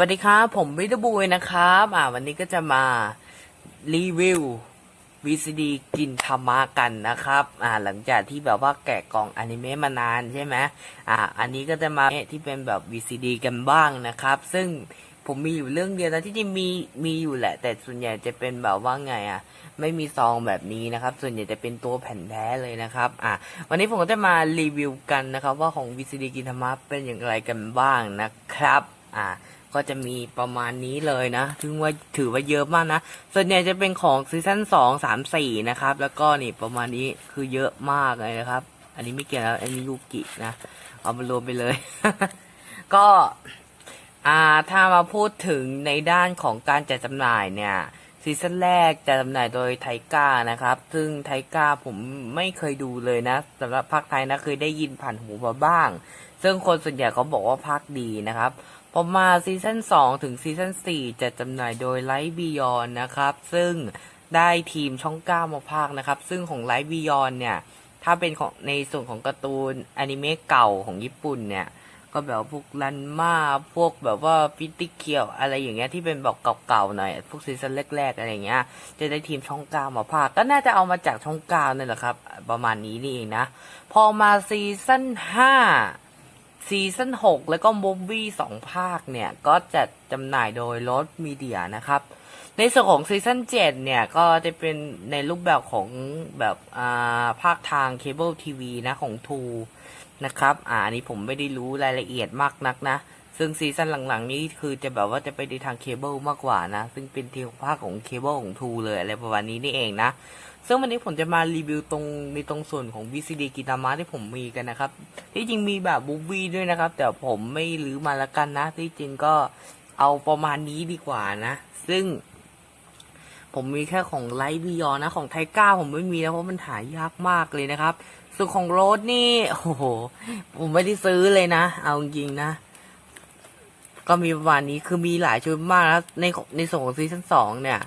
วัสดีครับ ผมวิทบุยนะครับอ่าวันนี้ก็จะมารีวิว VCD กินธรรมะกันนะครับอ่าหลังจากที่แบบว่าแกะกล่องอนิเมะมานานใช่ไหมอ่าอันนี้ก็จะมาที่เป็นแบบ VCD กันบ้างนะครับ ซึ่งผมมีอยู่เรื่องเดียวนะที่จริงมีมีอยู่แหละ แต่ส่วนใหญ่จะเป็นแบบว่าไงอะ ไม่มีซองแบบนี้นะครับ ส่วนใหญ่จะเป็นตัวแผ่นแท้เลยนะครับ อะวันนี้ผมก็จะมารีวิวกันนะครับ ว่าของ VCD กินธรรมะเป็นอย่างไรกันบ้างนะครับ อะก็จะมีประมาณนี้เลยนะถึงว่าถือว่าเยอะมากนะ ส่วนใหญ่จะเป็นของซีซั่นสองสามสี่นะครับ แล้วก็นี่ประมาณนี้คือเยอะมากเลยนะครับ อันนี้ไม่เกี่ยวแล้วอันนี้ยูกินะ เอามารวมไปเลย ก็อ่าถ้ามาพูดถึงในด้านของการจัดจำหน่ายเนี่ยซีซั่นแรกจะจำหน่ายโดยไทก้านะครับ ซึ่งไทก้าผมไม่เคยดูเลยนะสำหรับภาคไทยนะเคยได้ยินผ่านหูมาบ้าง ซึ่งคนส่วนใหญ่เขาบอกว่าภาคดีนะครับ พอมาซีซั่น2ถึงซีซั่น4จะจำหน่ายโดยไลท์บิยอนนะครับ ซึ่งได้ทีมช่องเก้ามาภาคนะครับ ซึ่งของไลท์บิยอนเนี่ย ถ้าเป็นของในส่วนของการ์ตูนอนิเมะเก่าของญี่ปุ่นเนี่ย ก็แบบพวกรันมาพวกแบบว่าฟิติเคียวอะไรอย่างเงี้ยที่เป็นแบบเก่าๆหน่อย พวกซีซั่นแรกๆอะไรเงี้ย จะได้ทีมช่องเก้ามาภาคก็น่าจะเอามาจากช่องเก้านั่นแหละครับ ประมาณนี้นี่เองนะ พอมาซีซั่นห้า ซีซั่น6 แล้วก็มูฟวี่2ภาคเนี่ย ก็จะจำหน่ายโดยรถมีเดียนะครับ ในส่วนของซีซั่น7 เนี่ย ก็จะเป็นในรูปแบบของแบบอ่าภาคทางเคเบิลทีวีนะของทูนะครับ อ่าอันนี้ผมไม่ได้รู้รายละเอียดมากนักนะ ซึ่งซีซั่นหลังๆ นี้คือจะแบบว่าจะไปในทางเคเบิลมากกว่านะ ซึ่งเป็นทีมภาคของเคเบิลของทูเลยอะไรประมาณนี้นี่เองนะ ซึ่งวันนี้ผมจะมารีวิวตรงในตรงส่วนของ VCD กิตามาที่ผมมีกันนะครับ ที่จริงมีแบบบูวี่ด้วยนะครับ แต่ผมไม่รื้อมาละกันนะ ที่จริงก็เอาประมาณนี้ดีกว่านะ ซึ่ง ผมมีแค่ของไลท์บิยอนนะ ของไทก้าผมไม่มีนะเพราะมันหายากมากเลยนะครับ ส่วนของโรดนี่โอ้โหผมไม่ได้ซื้อเลยนะ เอาจริงนะ ก็มีประมาณนี้คือมีหลายชุดมากนะในในส่วนของซีซั่นสองเนี่ย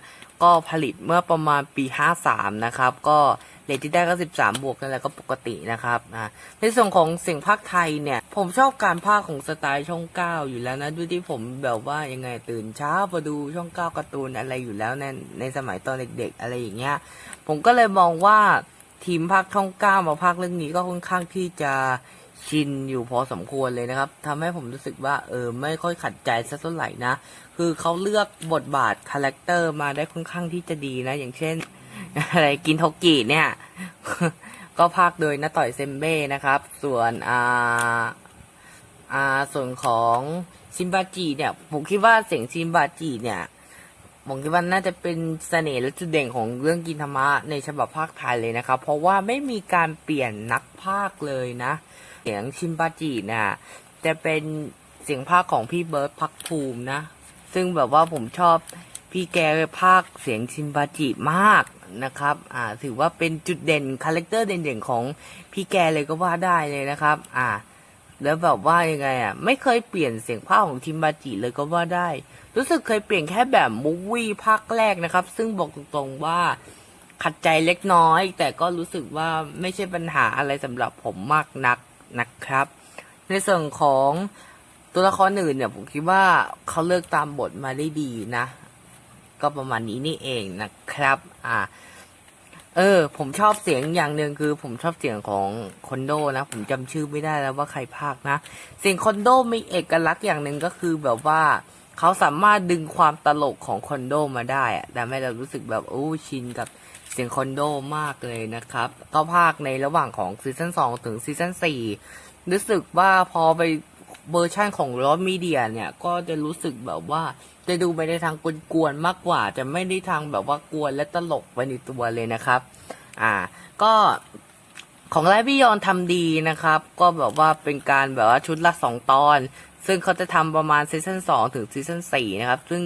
ก็ผลิตเมื่อประมาณปีห้าสามนะครับ ก็เรทที่ได้ก็สิบสามบวกนั่นแหละก็ปกตินะครับอ่าในส่วนของเสียงภาคไทยเนี่ย ผมชอบการภาคของสไตล์ช่องเก้าอยู่แล้วนะ ด้วยที่ผมแบบว่ายังไงตื่นเช้ามาดูช่องเก้าการ์ตูนอะไรอยู่แล้วในในสมัยตอนเด็ก ๆ อะไรอย่างเงี้ย ผมก็เลยมองว่าทีมภาคช่องเก้ามาภาคเรื่องนี้ก็ค่อนข้างที่จะ ชินอยู่พอสมควรเลยนะครับทำให้ผมรู้สึกว่าเออไม่ค่อยขัดใจสักเท่าไหร่นะ คือเขาเลือกบทบาทคาแรคเตอร์มาได้ค่อนข้างที่จะดีนะ อย่างเช่น อะไรกินโทกิเนี่ย ก็ภาคโดยนาต่อยเซมเบ้นะครับ ส่วนอ่าอ่าส่วนของชิมบาจิเนี่ยผมคิดว่าเสียงชิมบาจิเนี่ยผมคิดว่าน่าจะเป็นเสน่ห์และจุดเด่นของเรื่องกินธรรมะในฉบับภาคไทยเลยนะครับ เพราะว่าไม่มีการเปลี่ยนนักภาคเลยนะ เสียงชิมบาจิเนี่ยจะเป็นเสียงภาคของพี่เบิร์ดพักภูมินะ ซึ่งแบบว่าผมชอบพี่แกภาคเสียงชิมบาจิมากนะครับ อ่า ถือว่าเป็นจุดเด่นคาแรคเตอร์เด่นๆของพี่แกเลยก็ว่าได้เลยนะครับ อ่า แล้วแบบว่ายังไงอะ ไม่เคยเปลี่ยนเสียงภาคของชิมบาจิเลยก็ว่าได้ รู้สึกเคยเปลี่ยนแค่แบบมูฟวี่ภาคแรกนะครับ ซึ่งบอกตรงๆว่าขัดใจเล็กน้อย แต่ก็รู้สึกว่าไม่ใช่ปัญหาอะไรสำหรับผมมากนัก นะครับ ในส่วนของตัวละครอื่นเนี่ยผมคิดว่าเขาเลือกตามบทมาได้ดีนะ ก็ประมาณนี้นี่เองนะครับ อ่า เออ ผมชอบเสียงอย่างหนึ่งคือ ผมชอบเสียงของคอนโดนะ ผมจำชื่อไม่ได้แล้วว่าใครพากนะ เสียงคอนโดมีเอกลักษณ์อย่างหนึ่งก็คือแบบว่าเขาสามารถดึงความตลกของคอนโดมาได้อะทำให้เรารู้สึกแบบโอ้ชินกับ เสียงคอนโดมากเลยนะครับ ก็พากย์ในระหว่างของซีซั่น2ถึงซีซั่น4รู้สึกว่าพอไปเวอร์ชันของรอมีเดียเนี่ย ก็จะรู้สึกแบบว่า จะดูไปในทางกวนๆมากกว่า จะไม่ได้ทางแบบว่ากวนและตลกไปในตัวเลยนะครับ อ่า ก็ของไลฟ์บิยอนทำดีนะครับ ก็แบบว่าเป็นการแบบว่าชุดละสองตอน ซึ่งเขาจะทำประมาณซีซั่นสองถึงซีซั่นสี่นะครับ ซึ่ง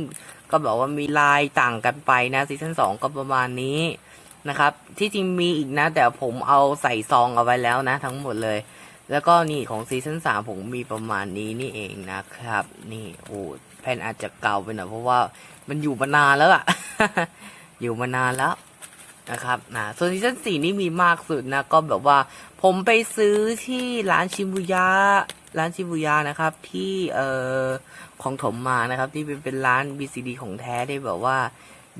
ก็แบอกว่ามีลายต่างกันไปนะซีซั่นสองก็ประมาณนี้ นะครับ ที่จริงมีอีกนะ แต่ผมเอาใส่ซองเอาไว้แล้วนะ ทั้งหมดเลย แล้วก็นี่ของซีซั่นสามผมมีประมาณนี้นี่เองนะครับ นี่โอ้แผ่นอาจจะเก่าไปหน่อยเพราะว่ามันอยู่มานานแล้วอะอยู่มานานแล้วนะครับนะส่วนซีซั่นสี่นี่มีมากสุดนะ ก็แบบว่า ผมไปซื้อที่ร้านชิบูยะร้านชิบูยะนะครับ ที่เอ่อของถมมานะครับ ที่เป็นเป็นร้าน BCD ของแท้ได้แบบว่า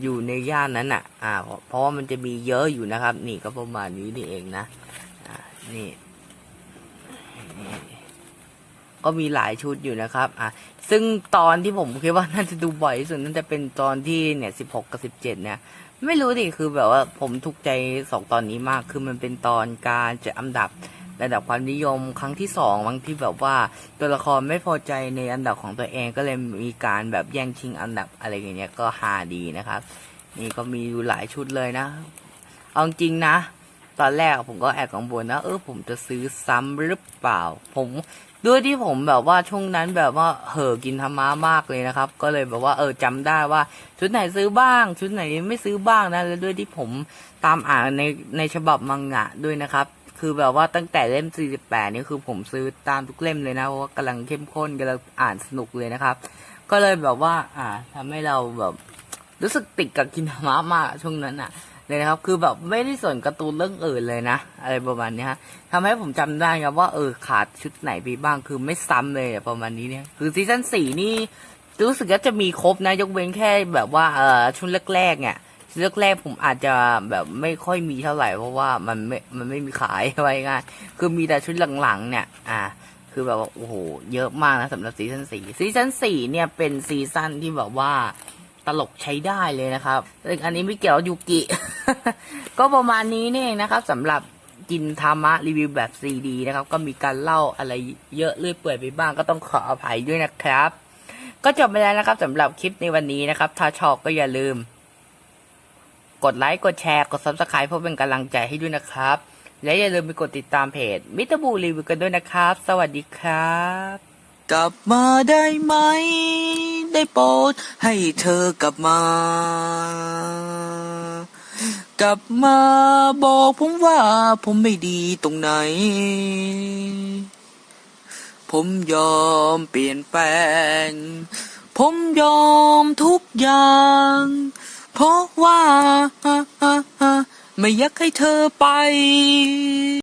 อยู่ในย่านนั้นอะ อ่าเพราะเพราะว่ามันจะมีเยอะอยู่นะครับ นี่ก็ประมาณนี้นี่เองนะ อ่า นี่ ก็มีหลายชุดอยู่นะครับ อะซึ่งตอนที่ผมคิดว่าน่าจะดูบ่อยที่สุดน่าจะเป็นตอนที่เนี่ยสิบหกกับสิบเจ็ดเนี่ย ไม่รู้ดิ คือแบบว่าผมถูกใจสองตอนนี้มาก คือมันเป็นตอนการจะอันดับ ระดับความนิยมครั้งที่สองบางที่แบบว่าตัวละครไม่พอใจในอันดับของตัวเองก็เลยมีการแบบแย่งชิงอันดับอะไรอย่างเงี้ยก็ฮาดีนะครับ นี่ก็มีอยู่หลายชุดเลยนะ เอาจริงนะ ตอนแรกผมก็แอบกังวลนะเออผมจะซื้อซ้ำหรือเปล่า ผมด้วยที่ผมแบบว่าช่วงนั้นแบบว่าเห่อกินธรรมะมากเลยนะครับ ก็เลยแบบว่าเออจำได้ว่า ชุดไหนซื้อบ้าง ชุดไหนไม่ซื้อบ้างนะแล้วด้วยที่ผมตามอ่านในในฉบับมังงะด้วยนะครับ คือแบบว่าตั้งแต่เล่ม 48 นี่คือผมซื้อตามทุกเล่มเลยนะ เพราะว่ากำลังเข้มข้นกำลังอ่านสนุกเลยนะครับ ก็เลยแบบว่า อ่าทำให้เราแบบรู้สึกติดกับกินมะมากช่วงนั้นอะเลยนะครับ คือแบบไม่ได้สนการ์ตูนเรื่องอื่นเลยนะ อะไรประมาณนี้ฮะทำให้ผมจำได้ครับว่าเออขาดชุดไหนไปบ้าง คือไม่ซ้ำเลยประมาณนี้เนี่ย คือซีซั่นสี่นี่รู้สึกว่าจะมีครบนะ ยกเว้นแค่แบบว่าเออชุดแรกๆเนี่ย ชุดแรกผมอาจจะแบบไม่ค่อยมีเท่าไหร่เพราะว่ามันไม่ มันไม่มีขายไว้ง่ายคือมีแต่ชุดหลังๆ เนี่ย อ่า คือแบบว่าโอ้โห เยอะมากนะสำหรับซีซั่นสี่ซีซั่นสี่เนี่ยเป็นซีซั่นที่แบบว่าตลกใช้ได้เลยนะครับ อันนี้ไม่เกี่ยวยูกิ ก็ประมาณนี้นี่นะครับสำหรับกินธรรมะรีวิวแบบซีดีนะครับ ก็มีการเล่าอะไรเยอะเลื่อยเปื่อยไปบ้างก็ต้องขออภัยด้วยนะครับ ก็จบไปแล้วนะครับสำหรับคลิปในวันนี้นะครับ ถ้าชอบก็อย่าลืม กดไลค์ กดแชร์ กด subscribe เพื่อเป็นกำลังใจให้ด้วยนะครับ และอย่าลืมไปกดติดตามเพจมิตรบูรีวิวกันด้วยนะครับ สวัสดีครับ กลับมาได้ไหม ได้โปรดให้เธอกลับมา กลับมาบอกผมว่าผมไม่ดีตรงไหน ผมยอมเปลี่ยนแปลง ผมยอมทุกอย่าง เพราะว่าไม่อยากให้เธอไป